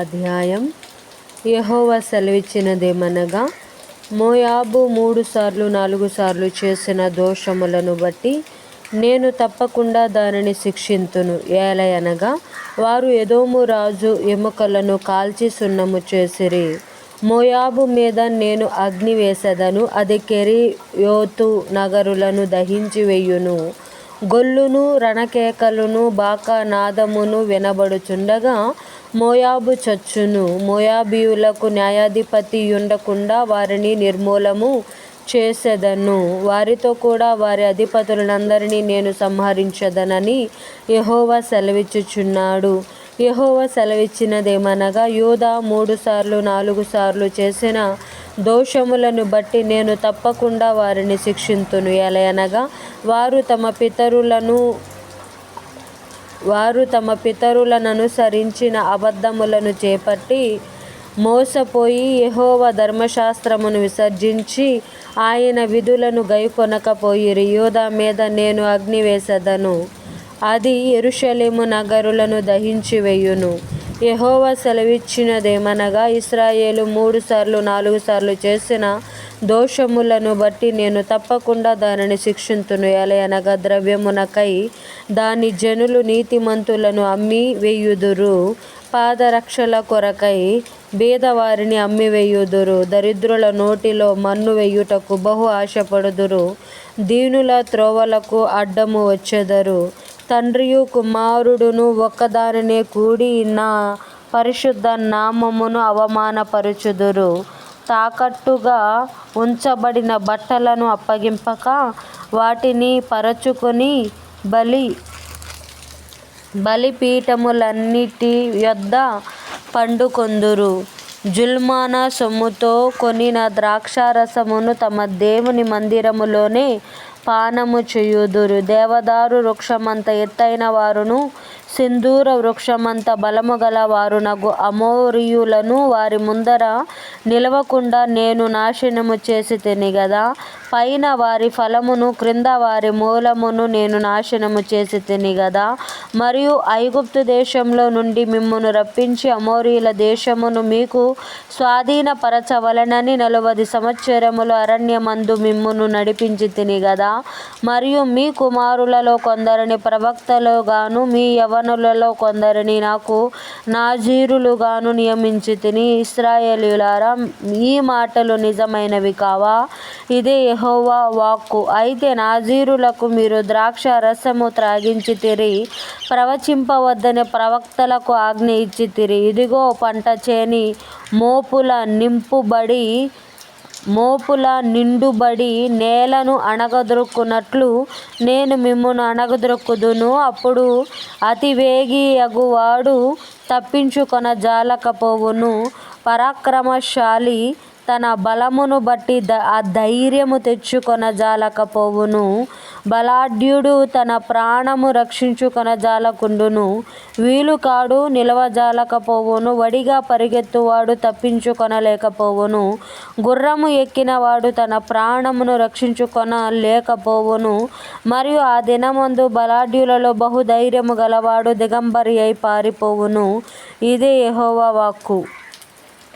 అధ్యాయం. యెహోవా సెలవిచ్చినదేమనగా మోయాబు మూడు సార్లు నాలుగు సార్లు చేసిన దోషములను బట్టి నేను తప్పకుండా దానిని శిక్షింతును. ఏలయనగా వారు ఎదోము రాజు ఎముకలను కాల్చి సున్నము చేసిరి. మోయాబు మీద నేను అగ్ని వేసెదను అది కెరియోతు నగరులను దహించి వెయ్యును గొల్లును రణకేకలును బాకా నాదమును వినబడుచుండగా మోయాబు చచ్చును. మోయాబీయులకు న్యాయాధిపతి ఉండకుండా వారిని నిర్మూలము చేసేదను. వారితో కూడా వారి అధిపతులందరినీ నేను సంహరించదనని యహోవా సెలవిచ్చుచున్నాడు. యహోవా సెలవిచ్చినదేమనగా యూదా మూడు సార్లు నాలుగు సార్లు చేసిన దోషములను బట్టి నేను తప్పకుండా వారిని శిక్షింతును. ఎలయనగా వారు తమ పితరులను వారు తమ పితరులను అనుసరించిన అబద్ధములను చేపట్టి మోసపోయి యహోవ ధర్మశాస్త్రమును విసర్జించి ఆయన విధులను గైకొనకపోయిరి. యూదా మీద నేను అగ్నివేసదను. అది ఎరుషలేము నగరులను దహించి వేయును యహోవా సెలవిచ్చినదేమనగా ఇస్రాయేలు మూడు సార్లు నాలుగు సార్లు చేసిన దోషములను బట్టి నేను తప్పకుండా దానిని శిక్షింతును. ఎలయనగా ద్రవ్యమునకై దాని జనులు నీతిమంతులను అమ్మి వేయుదురు. పాదరక్షల కొరకై బీదవారిని అమ్మివేయుదురు. దరిద్రుల నోటిలో మన్ను వేయుటకు బహు ఆశపడుదురు. దీనుల త్రోవలకు అడ్డము వచ్చెదరు. తండ్రియు కుమారుడును ఒక్కదానినే కూడి నా పరిశుద్ధ నామమును అవమానపరుచుదురు. తాకట్టుగా ఉంచబడిన బట్టలను అప్పగింపక వాటిని పరచుకొని బలి బలిపీఠములన్నిటి యొద్ద పండుకొందురు. జుల్మానా సొమ్ముతో కొనిన ద్రాక్షారసమును తమ దేవుని మందిరములోనే పానము చేయుదురు. దేవదారు వృక్షమంత ఎత్తైన వారును సింధూర వృక్షమంత బలము గల వారునగు అమోరీయులను వారి ముందర నిలవకుండా నేను నాశనము చేసి తిని గదా. పైన వారి ఫలమును క్రింద వారి మూలమును నేను నాశనము చేసి తిని గదా. మరియు ఐగుప్తు దేశంలో నుండి మిమ్మును రప్పించి అమోరియుల దేశమును మీకు స్వాధీనపరచవలెనని నలువది సంవత్సరములు అరణ్యమందు మిమ్మును నడిపించి తిని గదా. మరియు మీ కుమారులలో కొందరిని ప్రవక్తలుగాను మీ పనులలో కొందరిని నాకు నాజీరులుగాను నియమించి తిని ఇస్రాయేలీలారా ఈ మాటలు నిజమైనవి కావా? ఇదే యహోవా వాక్కు. అయితే నాజీరులకు మీరు ద్రాక్ష రసము త్రాగించి తిరి ప్రవచింపవద్దని ప్రవక్తలకు ఆజ్ఞ ఇచ్చి తిరి. ఇదిగో పంట చేని మోపుల నింపుబడి మోపుల నిండుబడి నేలను అణగదొక్కునట్లు నేను మిమ్మును అణగదొక్కుదును అప్పుడు అతివేగియగువాడు తప్పించుకొన జాలకపోవును. పరాక్రమశాలి తన బలమును బట్టి ద ఆ ధైర్యము తెచ్చుకొనజాలకపోవును. బలాఢ్యుడు తన ప్రాణము రక్షించుకొనజాలకుండును. వీలు కాడు నిలవజాలకపోవును. వడిగా పరిగెత్తువాడు తప్పించుకొనలేకపోవును. గుర్రము ఎక్కినవాడు తన ప్రాణమును రక్షించుకొన లేకపోవును మరియు ఆ దినమందు బలాఢ్యులలో బహుధైర్యము గలవాడు దిగంబరి అయి పారిపోవును. ఇదే యహోవా వాక్కు.